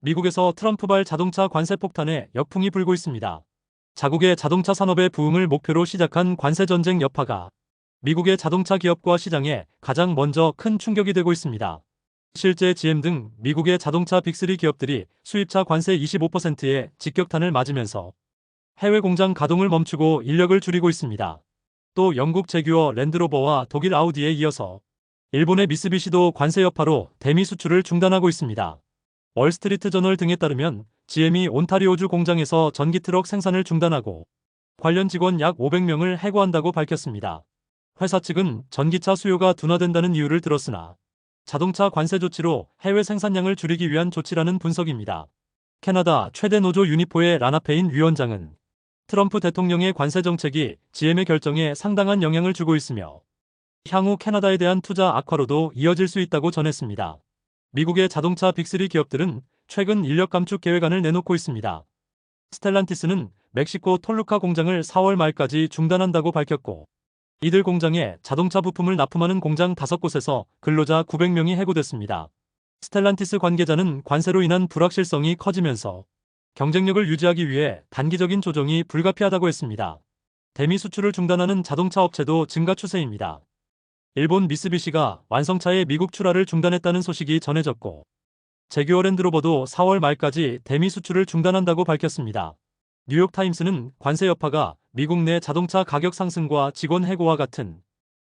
미국에서 트럼프발 자동차 관세 폭탄에 역풍이 불고 있습니다. 자국의 자동차 산업의 부흥을 목표로 시작한 관세 전쟁 여파가 미국의 자동차 기업과 시장에 가장 먼저 큰 충격이 되고 있습니다. 실제 GM 등 미국의 자동차 빅3 기업들이 수입차 관세 25%의 직격탄을 맞으면서 해외 공장 가동을 멈추고 인력을 줄이고 있습니다. 또 영국 제규어 랜드로버와 독일 아우디에 이어서 일본의 미쓰비시도 관세 여파로 대미 수출을 중단하고 있습니다. 월스트리트 저널 등에 따르면 GM이 온타리오주 공장에서 전기 트럭 생산을 중단하고 관련 직원 약 500명을 해고한다고 밝혔습니다. 회사 측은 전기차 수요가 둔화된다는 이유를 들었으나 자동차 관세 조치로 해외 생산량을 줄이기 위한 조치라는 분석입니다. 캐나다 최대 노조 유니포의 라나페인 위원장은 트럼프 대통령의 관세 정책이 GM의 결정에 상당한 영향을 주고 있으며 향후 캐나다에 대한 투자 악화로도 이어질 수 있다고 전했습니다. 미국의 자동차 빅3 기업들은 최근 인력 감축 계획안을 내놓고 있습니다. 스텔란티스는 멕시코 톨루카 공장을 4월 말까지 중단한다고 밝혔고 이들 공장에 자동차 부품을 납품하는 공장 5곳에서 근로자 900명이 해고됐습니다. 스텔란티스 관계자는 관세로 인한 불확실성이 커지면서 경쟁력을 유지하기 위해 단기적인 조정이 불가피하다고 했습니다. 대미 수출을 중단하는 자동차 업체도 증가 추세입니다. 일본 미쓰비시가 완성차의 미국 출하를 중단했다는 소식이 전해졌고 제규어 랜드로버도 4월 말까지 대미 수출을 중단한다고 밝혔습니다. 뉴욕타임스는 관세 여파가 미국 내 자동차 가격 상승과 직원 해고와 같은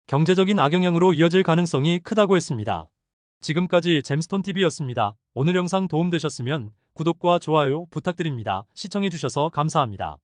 경제적인 악영향으로 이어질 가능성이 크다고 했습니다. 지금까지 잼스톤TV였습니다. 오늘 영상 도움되셨으면 구독과 좋아요 부탁드립니다. 시청해주셔서 감사합니다.